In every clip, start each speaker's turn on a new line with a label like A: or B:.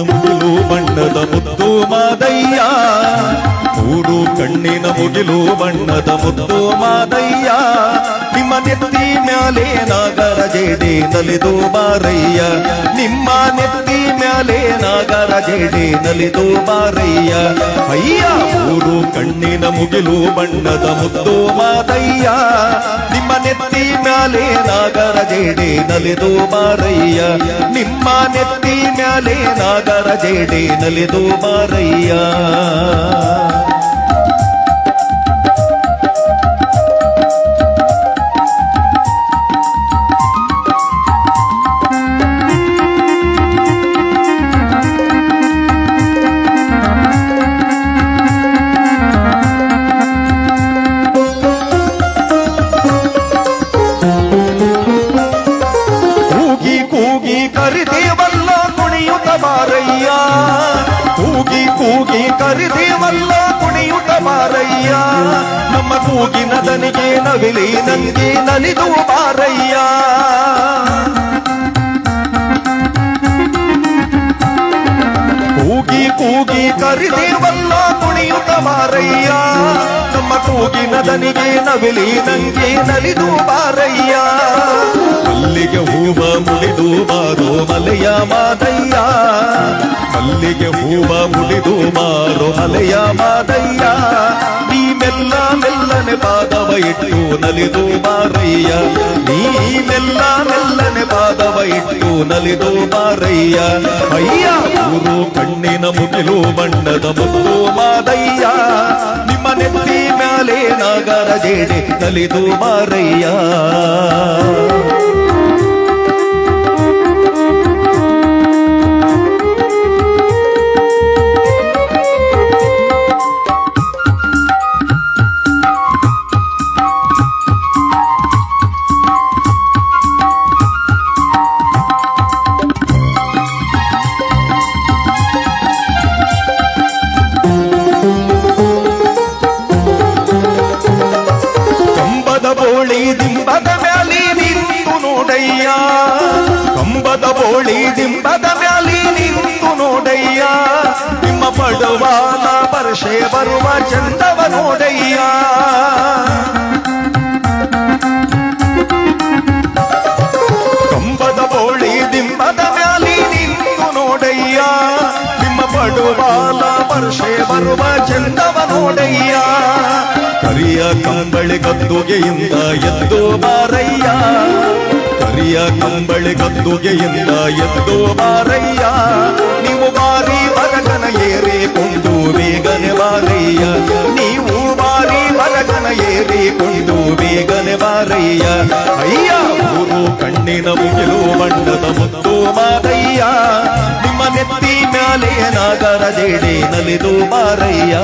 A: ಮುಗಿಲು ಬಣ್ಣದ ಮುದ್ದು ಮಾದಯ್ಯ. ಮೂರು ಕಣ್ಣಿನ ಮುಗಿಲು ಬಣ್ಣದ ಮುದ್ದು ಮಾದಯ್ಯ. ನಿಮ್ಮ ನೆತ್ತಿ ಮ್ಯಾಲೆ ನಾಗರ ಜೇಡಿ ನಲಿದು ಬಾರಯ್ಯ. ನಿಮ್ಮ ನೆತ್ತಿ ಮ್ಯಾಲೆ ಜೇಡಿ ನಲಿದು ಮಾರಯ್ಯ. ಅಯ್ಯ, ಮೂರು ಕಣ್ಣಿನ ಮುಗಿಲು ಬಣ್ಣದ ಮುದ್ದು ಮಾದಯ್ಯ ನಿಮ್ಮ ನೆತ್ತಿ ಮ್ಯಾಲೆ ನಾಗರ ಜೇಡೆ ನಲಿದು ಮಾರಯ್ಯ. ನಿಮ್ಮ ನೆತ್ತಿ ಮ್ಯಾಲೆ ನಾಗರ ಜೇಡೆ ನಲಿದು ಬಾರಯ್ಯ ಬಾರಯ್ಯ ಕೂಗಿ ಕೂಗಿ ಕರಿದೇವಲ್ಲ ಕುಣಿಯುತ್ತ ಬಾರಯ್ಯ ನಮ್ಮ ಕೂಗಿನ ದನಿಗೆ ನವಿಲಿ ನಂಗೆ ನಲಿದು ಬಾರಯ್ಯ ಕೂಗಿ ಕರಿದೇವಲ್ಲ ಕುಣಿಯುತ್ತ ಬಾರಯ್ಯ. ನಮ್ಮ ಕೂಗಿನ ದನಿಗೆ ನವಿಲಿ ನಂಗೆ ನಲಿದು ಬಾರಯ್ಯ. ಮಲ್ಲಿಗೆ ಹೂವ ಮುಳಿದು ಬಾರೋ ಮಲೆಯ ಮಾದಯ್ಯ. ಮಲ್ಲಿಗೆ ಹೂವ ಮುಳಿದು ಮಾರೋ ಮಲೆಯ ಮಾದಯ್ಯ. ನೀ ಮೆಲ್ಲ ಮೆಲ್ಲನೆ ಪಾದವ ಇಟ್ಟು ನಲಿದು ಬಾರಯ್ಯ. ನೀ ಮೆಲ್ಲ ಮೆಲ್ಲನೆ ಪಾದವ ಇಟ್ಟು ನಲಿದು ಬಾರಯ್ಯ. ಅಯ್ಯ, ಊರು ಕಣ್ಣಿನ ಮುಗಿಲು ಬಣ್ಣದ ಮುದ್ದು ಮಾದಯ್ಯ. ನಿಮ್ಮ ನೆತ್ತಿ ಮ್ಯಾಲೆ ನಾಗರ ಜೇಡೆ ನಲಿದು ಬಾರಯ್ಯ ನಿಮ್ಮ ಪಡುವಾನ ಪರಶೆ ಬರುವ ಚಂದವ ನೋಡಯ್ಯ ಕಂಬದ ಬೋಳಿ ದಿಂಬದ ಮ್ಯಾಲಿ ನಿಂತು ನೋಡಯ್ಯ. ನಿಮ್ಮ ಪಡುವಾಲ ಪರಶೆ ಬರುವ ಚಂದವ ನೋಡಯ್ಯ ಕರಿಯ ಕಂಬಳಿ ಗದ್ದುಗೆಯಿಂದ ಎದ್ದು ಬಾರಯ್ಯ. ಕರಿಯ ಕಂಬಳಿ ಗದ್ದುಗೆಯಿಂದ ಎದ್ದು ಬಾರಯ್ಯ ನೀವು ಬಾರಿ ಬರಗನ ಏರಿಕೊಂಡು ಬೇಗನೆ ಬಾರಯ್ಯ ನೀವು ಬಾರಿ ಬರಗನ ಏರಿಕೊಂಡು ಬೇಗನೆ ಬಾರಯ್ಯ ಅಯ್ಯ ಊರು ಕಣ್ಣಿನ ಮುಗಿಲು ಬಣ್ಣದ ಮುತ್ತು ಮಾದಯ್ಯ ನಿಮ್ಮ ನೆತ್ತಿ ಮ್ಯಾಲೆ ನಾಗರ ಜೇಡಿ ನಲಿದು ಬಾರಯ್ಯ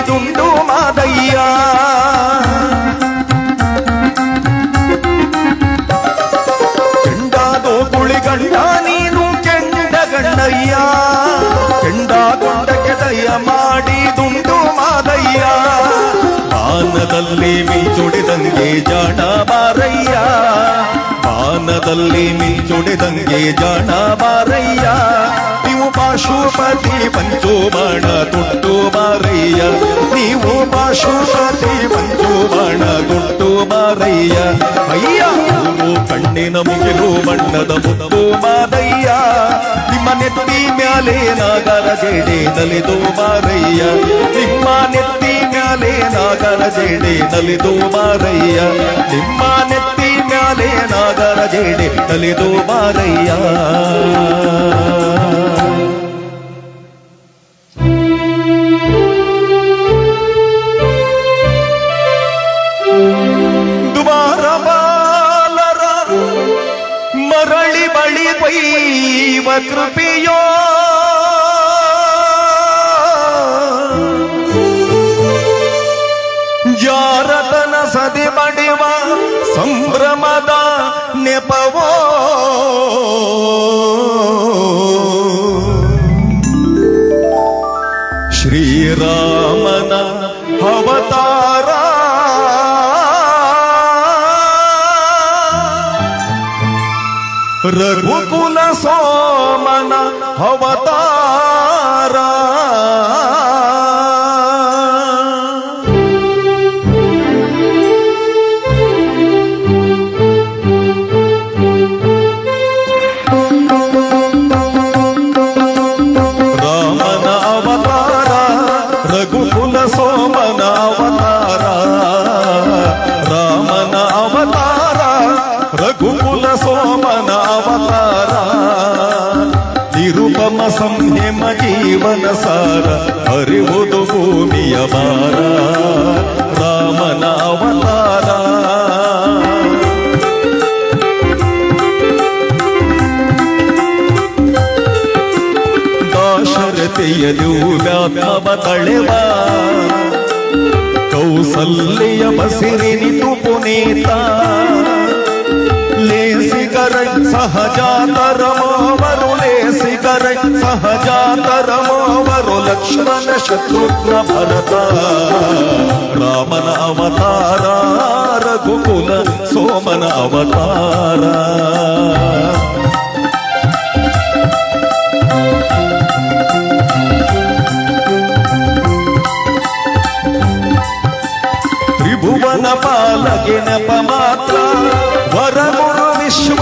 A: ಮಾಡಿ ದುಂಡು ಮಾದಯ್ಯ ಕೆಂಡದೋ ಕುಳಿ ಗಂಡ ನೀನು ಕೆಂಡ ಗಂಡಯ್ಯ ಕೆಂಡ ಕೊಂಡಕ್ಕೆ ದಯ ಮಾಡಿ ದುಂಡು ಮಾದಯ್ಯ ಬಾನದಲ್ಲಿ ಮಿಂಚುಡಿದಂಗೆ ಜಾಣ ಬಾರಯ್ಯ ಬಾನದಲ್ಲಿ ಮಿಂಚುಡಿದಂಗೆ ಜಾಣ ಬಾರಯ್ಯ. ನೀವು ಪಾಶುಪತಿ ಪಂಚೋಬಾಣ ತೊಟ್ಟು ಬಾರಯ್ಯ. ನೀವು ಪಾಶುಪತಿ ಪಂಚೋಬಾಣ ತೊಟ್ಟು ಬಾರಯ್ಯ. ಅಯ್ಯ ಕಣ್ಣಿನ ಮುಗಿಲು ಬಣ್ಣದ ಮುದ್ದು ಮಾದಯ್ಯ ನಿಮ್ಮ ನೆತ್ತಿ ಮ್ಯಾಲೆ ನಾಗರ ಜೇಡೆ ನಲಿದು ಬಾರಯ್ಯ. ನಿಮ್ಮ ನೆತ್ತಿ ಮ್ಯಾಲೆ ನಾಗರ ಜೇಡೆ ನಲಿದು ಬಾರಯ್ಯ. ನಿಮ್ಮ కాదేడే తలిదో బారయ్యా ಮರಳಿ ಬಳಿ ವೈವ ಕೃಪೆಯೋ ಯಾರತನ ಸದಿ ಬಡಿವ ಸಂಭ್ರಮದ ने पवो। श्रीरामन अवतारा। रघुकुल सोमन अवतारा। ಅರಿವುದು ಭೂಮಿಯ ಭಾರ ರಾಮನ ಅವತಾರ ದಾಶರಥೆಯದು ವ್ಯಾಪ್ತವ ತಳೆವ ಕೌಸಲ್ಯ ಬಸಿರಿನಿತು ಪುನೀತ ಲೇಸಿಗರ ಸಹಜಾತರ ಮಾವರು ಲೇಸಿಗರ కరై సహజాతరమావరు లక్ష్మణ శత్రుఘ్న భరత. రామన అవతార రఘుకుల సోమన అవతార. త్రిభువన పాలగిన పమాత్ర వరమురు విశ్వ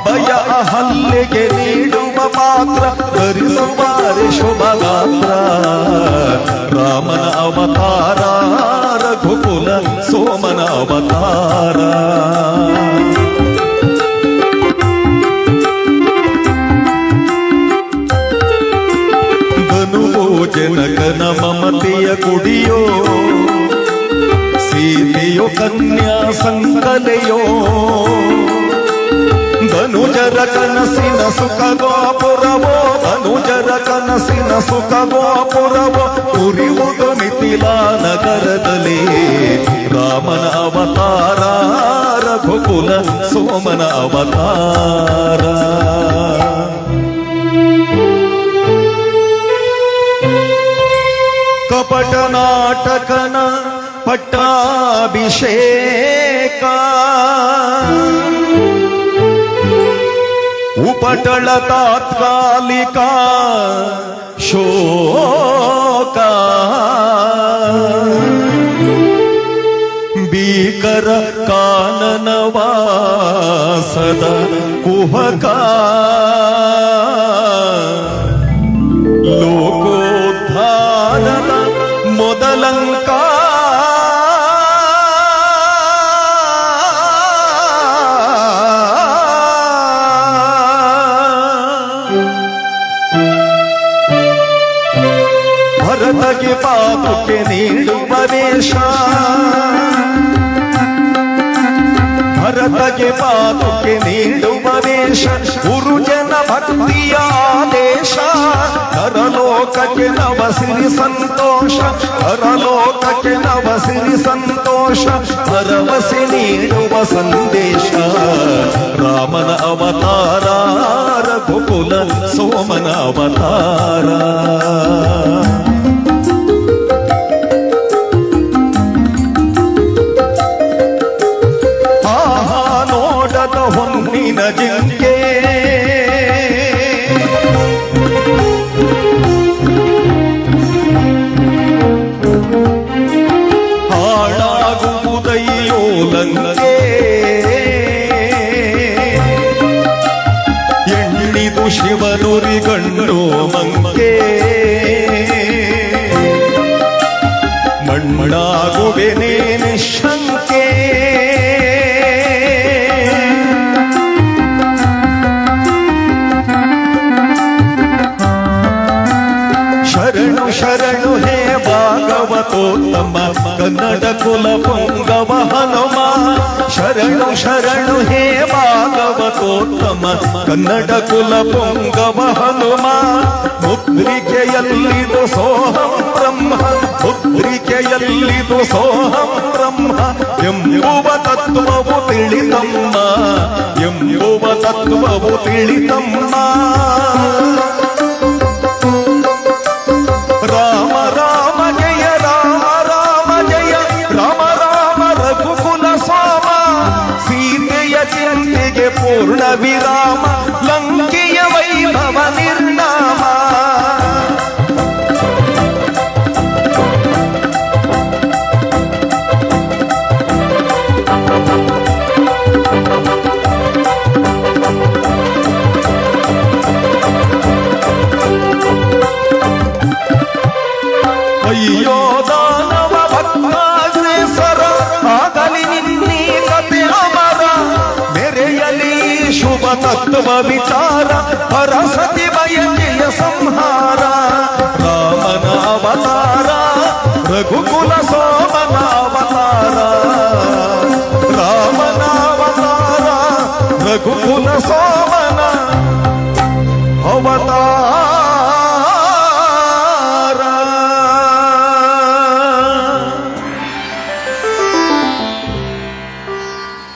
A: ಅಭಯ ಹಲ್ಲೆಗೆ ನೀಡುವ ಪಾತ್ರ ಧರಿಸುವಾರೆ ಶುಭಗಾತ್ರ ರಾಮನ ಅವತಾರ ರಘುಕುಲ ಸೋಮನ ಅವತಾರ ಧನುಭೋಜನಕನ ಮಮತೆಯ ಕುಡಿಯೋ ಸೀತೆಯೋ ಕನ್ಯಾ ಸಂಕಲೆಯೋ ಧನುಜರ ಕನಸಿನ ಸುಖ ಗೋಪುರವೋ ಧನುಜರ ಕನಸಿನ ಸುಖ ಗೋಪುರವೋ ಉರಿಯುವುದು ಮಿಥಿಲಾ ನಗರದಲ್ಲಿ ರಾಮನ ಅವತಾರ ರಘುಕುಲ ಸೋಮನ ಅವತಾರ ಕಪಟ ನಾಟಕನ ಪಟ್ಟಾಭಿಷೇಕ उपटल तात्कालिका शोका। बीकर काननवासद कुहका। ಭರತಗೆ ಪಾಪಕ್ಕೆ ನೀಡುವ ವೇಷ ಭರತಗೆ ಪಾಪಕ್ಕೆ ನೀಡುವ ವೇಷ ಗುರುಜನ ಭಕ್ತಿಯ ಆದೇಶ ನರಲೋಕಕ್ಕೆ ನವಸಿರಿ ಸಂತೋಷ ನರಲೋಕಕ್ಕೆ ನವಸಿರಿ ಸಂತೋಷ ಭರವಸೆ ನೀಡುವ ಸಂದೇಶ ರಾಮನ ಅವತಾರ ರಘುಕುಲ ಸೋಮನ ಅವತಾರ ಮನುರಿಗಣ್ಣು ಮಂಕೆ. ಮಣ್ಣಾಗುವೆನೇ ನಿಶಂಕೆ ಶರಣು ಶರಣು ಹೇ ಭಾಗವತೋತ್ತಮ, ಕನ್ನಡ ಕುಲ ಪೊಂಗವ ಹನುಮ. ಶರಣು ಶರಣು ಹೇ ಭಾಗವತೋತ್ತಮ ಕನ್ನಡ ಕುಲ ಪೊಂಗವ ಹನುಮ ಮುದ್ರಿಕೆಯಲ್ಲಿದು ಸೋಹಂ ಬ್ರಹ್ಮ, ಮುದ್ರಿಕೆಯಲ್ಲಿದು ಸೋಹಂ ಬ್ರಹ್ಮ, ಎಂಬುವ ತತ್ವವು ತಿಳಿತಮ್ಮ, ಎಂಬುವ ತತ್ವವು ತಿಳಿತಮ್ಮ. ಅಯ್ಯೋ ದಾನವ ಭಕ್ತಾಗ್ರೇಸರ ಆಗಲಿ ನಿನ್ನೀ ಕತೆ ಅಮರ ಮೆರೆಯಲಿ ಶುಭ ತತ್ವ ವಿಚಾರ ಪರಸತಿ ಬಯಕೆಯ ಸಂಹಾರ ರಾಮನ ಅವತಾರ ರಘುಕುಲ Puta soma